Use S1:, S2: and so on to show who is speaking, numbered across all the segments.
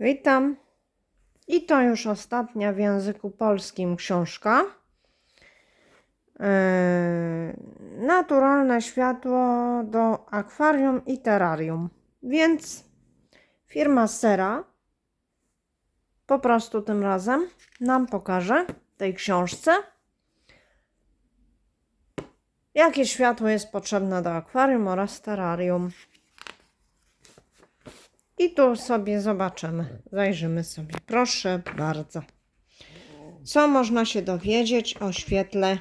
S1: Witam. I to już ostatnia w języku polskim książka. Yy, naturalne światło do akwarium i terrarium. Więc firma Sera po prostu tym razem nam pokaże w tej książce, jakie światło jest potrzebne do akwarium oraz terrarium. I tu sobie zobaczymy, zajrzymy sobie. Proszę bardzo. Co można się dowiedzieć o świetle?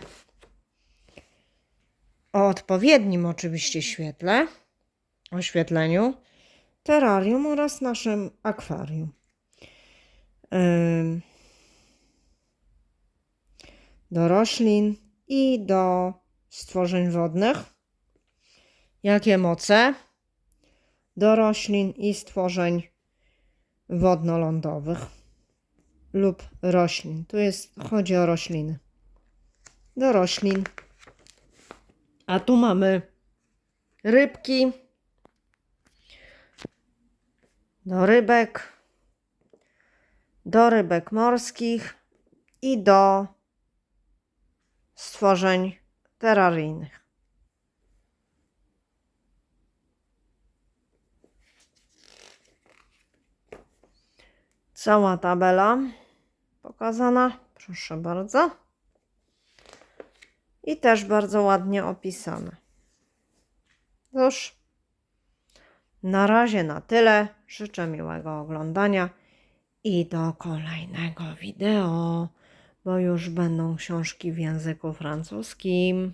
S1: O odpowiednim oczywiście świetle, oświetleniu terrarium oraz naszym akwarium. Do roślin i do stworzeń wodnych. Jakie moce? Do roślin i stworzeń wodno-lądowych lub roślin. Tu jest, chodzi o rośliny. Do roślin. A tu mamy rybki. Do rybek. Do rybek morskich i do stworzeń terraryjnych. Cała tabela pokazana, proszę bardzo. I też bardzo ładnie opisane. Cóż, na razie na tyle. Życzę miłego oglądania i do kolejnego wideo, bo już będą książki w języku francuskim.